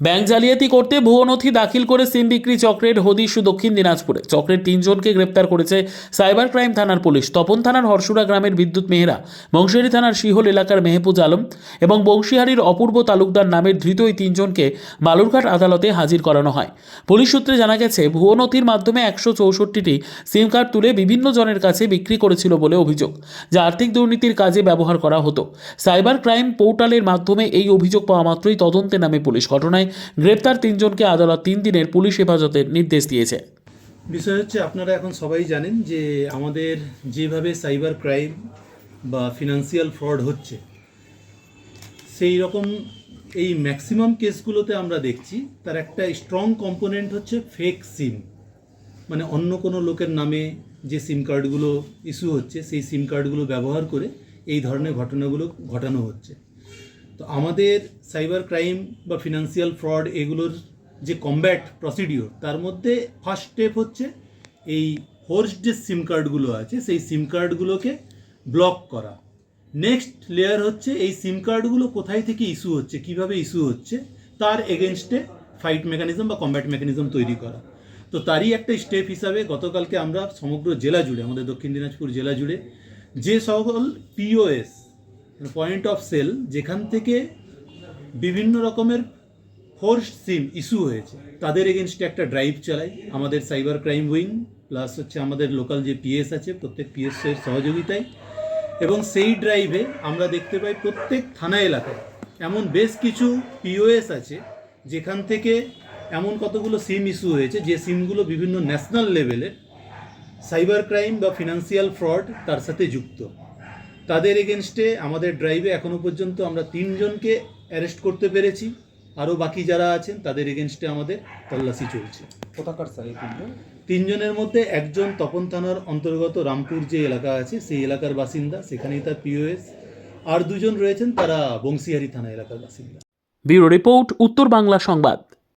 Bank জালিয়াতি করতে ভুয়ো নথি দাখিল করে সিম বিক্রি চক্রের হদিশ দক্ষিণ দিনাজপুরে। চক্রের তিনজনকে গ্রেপ্তার করেছে সাইবার ক্রাইম থানার পুলিশ। তপন থানার হরসুরা গ্রামের বিদ্যুৎ মেহরা বংশিহারি থানার শিহল এলাকার মেহপুজ আলম এবং বংশীহারির অপূর্ব তালুকদার নামের ধৃত এই তিনজনকে বালুরঘাট আদালতে হাজির করানো হয়। পুলিশ সূত্রে জানা গেছে, ভুয়ো নথির মাধ্যমে একশো চৌষট্টিটি সিম কার্ড তুলে বিভিন্ন জনের কাছে বিক্রি করেছিল বলে অভিযোগ, যা আর্থিক দুর্নীতির কাজে ব্যবহার করা হতো। সাইবার ক্রাইম পোর্টালের মাধ্যমে এই অভিযোগ পাওয়া মাত্রই তদন্তে নামে পুলিশ। ঘটনায় গ্রেপ্তার তিনজনকে আদালত তিন দিনের পুলিশ হেফাজতের নির্দেশ দিয়েছে। বিষয় হচ্ছে, আপনারা এখন সবাই জানেন যে আমাদের যেভাবে সাইবার ক্রাইম বা ফিনান্সিয়াল ফ্রড হচ্ছে, সেই রকম এই ম্যাক্সিমাম কেসগুলোতে আমরা দেখছি, তার একটা স্ট্রং কম্পোনেন্ট হচ্ছে ফেক সিম মানে অন্য কোনো লোকের নামে যে সিম কার্ডগুলো ইস্যু হচ্ছে, সেই সিম কার্ডগুলো ব্যবহার করে এই ধরনের ঘটনাগুলো ঘটানো হচ্ছে। তো আমাদের সাইবার ক্রাইম বা ফিনান্সিয়াল ফ্রড এগুলোর যে কম্ব্যাট প্রসিডিওর, তার মধ্যে ফার্স্ট স্টেপ হচ্ছে এই হোর্স যে সিম কার্ডগুলো আছে, সেই সিম কার্ডগুলোকে ব্লক করা। নেক্সট লেয়ার হচ্ছে এই সিম কার্ডগুলো কোথায় থেকে ইস্যু হচ্ছে, কীভাবে ইস্যু হচ্ছে, তার এগেনস্টে ফাইট মেকানিজম বা কমব্যাট মেকানিজম তৈরি করা। তো তারই একটা স্টেপ হিসাবে গতকালকে আমরা সমগ্র জেলা জুড়ে, আমাদের দক্ষিণ দিনাজপুর জেলা জুড়ে, যে সকল পিওএস পয়েন্ট অফ সেল যেখান থেকে বিভিন্ন রকমের ফোর্স সিম ইস্যু হয়েছে, তাদের এগেনস্টে একটা ড্রাইভ চালাই। আমাদের সাইবার ক্রাইম উইং প্লাস হচ্ছে আমাদের লোকাল যে পিএস আছে, প্রত্যেক পিএস এর সহযোগিতায়। এবং সেই ড্রাইভে আমরা দেখতে পাই প্রত্যেক থানা এলাকায় এমন বেশ কিছু পিওএস আছে, যেখান থেকে এমন কতগুলো সিম ইস্যু হয়েছে, যে সিমগুলো বিভিন্ন ন্যাশনাল লেভেলের সাইবার ক্রাইম বা ফিনান্সিয়াল ফ্রড তার সাথে যুক্ত। তাদের এগেনস্টে আমাদের ড্রাইভে এখনও পর্যন্ত আমরা তিনজনকে অ্যারেস্ট করতে পেরেছি। আরও বাকি যারা আছেন তাদের এগেনস্টে আমাদের তল্লাশি চলছে। কোথাকার স্যার এই তিনজন? তিনজনের মধ্যে একজন তপন থানার অন্তর্গত রামপুর যে এলাকা আছে সেই এলাকার বাসিন্দা সেখানেই তার পিওএস আর দুজন রয়েছেন তারা বংশীহারি থানা এলাকার বাসিন্দা। ব্যুরো রিপোর্ট উত্তর বাংলা সংবাদ।